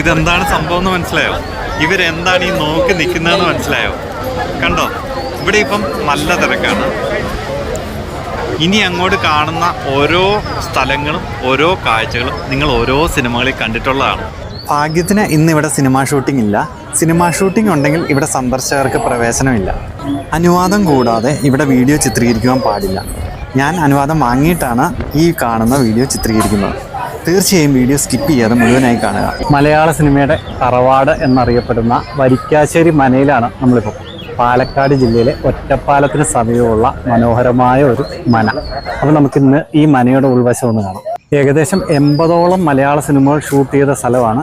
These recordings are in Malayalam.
ഇതെന്താണ് സംഭവം എന്ന് മനസ്സിലായോ? ഇവരെന്താണ് ഈ നോക്കി നിൽക്കുന്നതെന്ന് മനസ്സിലായോ? കണ്ടോ? ഇവിടെ ഇപ്പം നല്ല തിരക്കാണ്. ഇനി അങ്ങോട്ട് കാണുന്ന ഓരോ സ്ഥലങ്ങളും ഓരോ കാഴ്ചകളും നിങ്ങൾ ഓരോ സിനിമകളിൽ കണ്ടിട്ടുള്ളതാണ്. ഭാഗ്യത്തിന് ഇന്ന് ഇവിടെ സിനിമാ ഷൂട്ടിംഗ് ഇല്ല. സിനിമാ ഷൂട്ടിംഗ് ഉണ്ടെങ്കിൽ ഇവിടെ സന്ദർശകർക്ക് പ്രവേശനമില്ല. അനുവാദം കൂടാതെ ഇവിടെ വീഡിയോ ചിത്രീകരിക്കുവാൻ പാടില്ല. ഞാൻ അനുവാദം വാങ്ങിയിട്ടാണ് ഈ കാണുന്ന വീഡിയോ ചിത്രീകരിക്കുന്നത്. തീർച്ചയായും വീഡിയോ സ്കിപ്പ് ചെയ്യാതെ മുഴുവനായി കാണുക. മലയാള സിനിമയുടെ തറവാട് എന്നറിയപ്പെടുന്ന വരിക്കാശ്ശേരി മനയിലാണ് നമ്മളിപ്പോൾ പാലക്കാട് ജില്ലയിലെ ഒറ്റപ്പാലത്തിന് സമീപമുള്ള മനോഹരമായ ഒരു മന. അപ്പോൾ നമുക്കിന്ന് ഈ മനയുടെ ഉൾവശം ഒന്ന് കാണാം. ഏകദേശം എൺപതോളം മലയാള സിനിമകൾ ഷൂട്ട് ചെയ്ത സ്ഥലമാണ്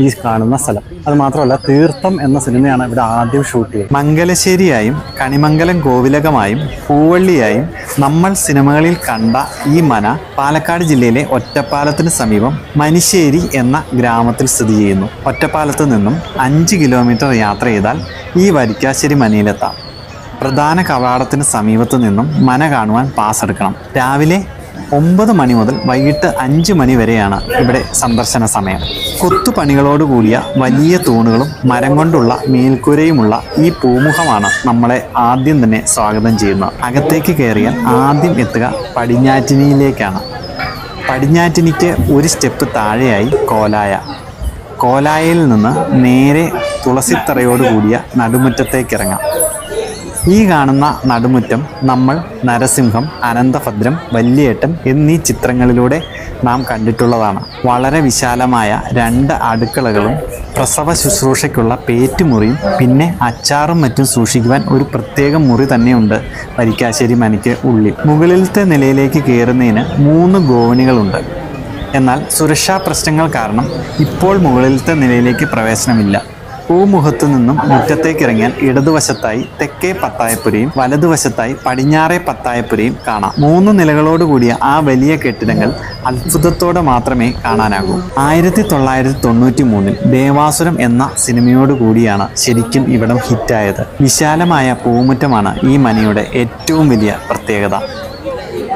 ഈ കാണുന്ന സ്ഥലം. അത് മാത്രമല്ല തീർത്ഥം എന്ന സിനിമയാണ് ഇവിടെ ആദ്യം ഷൂട്ട് ചെയ്തത്. മംഗലശ്ശേരിയായും കണിമംഗലം കോവിലകമായും പൂവള്ളിയായും നമ്മൾ സിനിമകളിൽ കണ്ട ഈ മന പാലക്കാട് ജില്ലയിലെ ഒറ്റപ്പാലത്തിന് സമീപം മനിശ്ശേരി എന്ന ഗ്രാമത്തിൽ സ്ഥിതി ചെയ്യുന്നു. ഒറ്റപ്പാലത്ത് നിന്നും അഞ്ച് കിലോമീറ്റർ യാത്ര ചെയ്താൽ ഈ വരിക്കാശ്ശേരി മനയിലെത്താം. പ്രധാന കവാടത്തിന് സമീപത്ത് നിന്നും മന കാണുവാൻ പാസ് എടുക്കണം. രാവിലെ ഒമ്പത് മണി മുതൽ വൈകിട്ട് അഞ്ച് മണി വരെയാണ് ഇവിടെ സന്ദർശന സമയം. കൊത്തുപണികളോട് കൂടിയ വലിയ തൂണുകളും മരം കൊണ്ടുള്ള മേൽക്കൂരയുമുള്ള ഈ പൂമുഖമാണ് നമ്മളെ ആദ്യം തന്നെ സ്വാഗതം ചെയ്യുന്നത്. അകത്തേക്ക് കയറിയാൽ ആദ്യം എത്തുക പടിഞ്ഞാറ്റിനിയിലേക്കാണ്. പടിഞ്ഞാറ്റിനിക്ക് ഒരു സ്റ്റെപ്പ് താഴെയായി കോലായ. കോലായയിൽ നിന്ന് നേരെ തുളസിത്തറയോട് കൂടിയ നടുമുറ്റത്തേക്ക് ഇറങ്ങാം. ഈ കാണുന്ന നടുമുറ്റം നമ്മൾ നരസിംഹം അനന്തഭദ്രം വല്യേട്ടൻ എന്നീ ചിത്രങ്ങളിലൂടെ നാം കണ്ടിട്ടുള്ളതാണ്. വളരെ വിശാലമായ രണ്ട് അടുക്കളകളും പ്രസവ ശുശ്രൂഷയ്ക്കുള്ള പേറ്റുമുറിയും പിന്നെ അച്ചാറും മറ്റും സൂക്ഷിക്കുവാൻ ഒരു പ്രത്യേക മുറി തന്നെയുണ്ട് വരിക്കാശ്ശേരി മനയ്ക്ക് ഉള്ളിൽ. മുകളിലത്തെ നിലയിലേക്ക് കയറുന്നതിന് മൂന്ന് ഗോവണികളുണ്ട് എന്നാൽ സുരക്ഷാ പ്രശ്നങ്ങൾ കാരണം ഇപ്പോൾ മുകളിലത്തെ നിലയിലേക്ക് പ്രവേശനമില്ല. പൂമുഖത്തു നിന്നും മുറ്റത്തേക്ക് ഇറങ്ങിയാൽ ഇടതുവശത്തായി തെക്കേ പത്തായപ്പുരയും വലതുവശത്തായി പടിഞ്ഞാറേ പത്തായപ്പുരയും കാണാം. മൂന്ന് നിലകളോട് കൂടിയ ആ വലിയ കെട്ടിടങ്ങൾ അത്ഭുതത്തോടെ മാത്രമേ കാണാനാകൂ. ആയിരത്തി തൊള്ളായിരത്തി തൊണ്ണൂറ്റി മൂന്നിൽ ദേവാസുരം എന്ന സിനിമയോട് കൂടിയാണ് ശരിക്കും ഇവിടം ഹിറ്റായത്. വിശാലമായ പൂമുറ്റമാണ് ഈ മനയുടെ ഏറ്റവും വലിയ പ്രത്യേകത.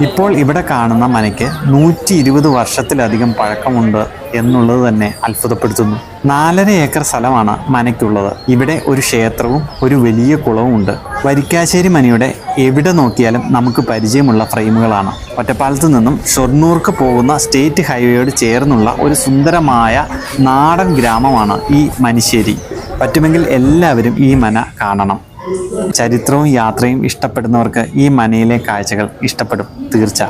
ഇപ്പോൾ ഇവിടെ കാണുന്ന മനയ്ക്ക് നൂറ്റി ഇരുപത് വർഷത്തിലധികം പഴക്കമുണ്ട് എന്നുള്ളത് തന്നെ അത്ഭുതപ്പെടുത്തുന്നു. നാലര ഏക്കർ സ്ഥലമാണ് മനയ്ക്കുള്ളത്. ഇവിടെ ഒരു ക്ഷേത്രവും ഒരു വലിയ കുളവും ഉണ്ട്. വരിക്കാശ്ശേരി മനയുടെ എവിടെ നോക്കിയാലും നമുക്ക് പരിചയമുള്ള ഫ്രെയിമുകളാണ്. ഒറ്റപ്പാലത്ത് നിന്നും ഷൊർണൂർക്ക് പോകുന്ന സ്റ്റേറ്റ് ഹൈവേയോട് ചേർന്നുള്ള ഒരു സുന്ദരമായ നാടൻ ഗ്രാമമാണ് ഈ മനിശ്ശേരി. പറ്റുമെങ്കിൽ എല്ലാവരും ഈ മന കാണണം. ചരിത്രവും യാത്രയും ഇഷ്ടപ്പെടുന്നവർക്ക് ഈ മനയിലെ കാഴ്ചകൾ ഇഷ്ടപ്പെടും. തീർച്ച.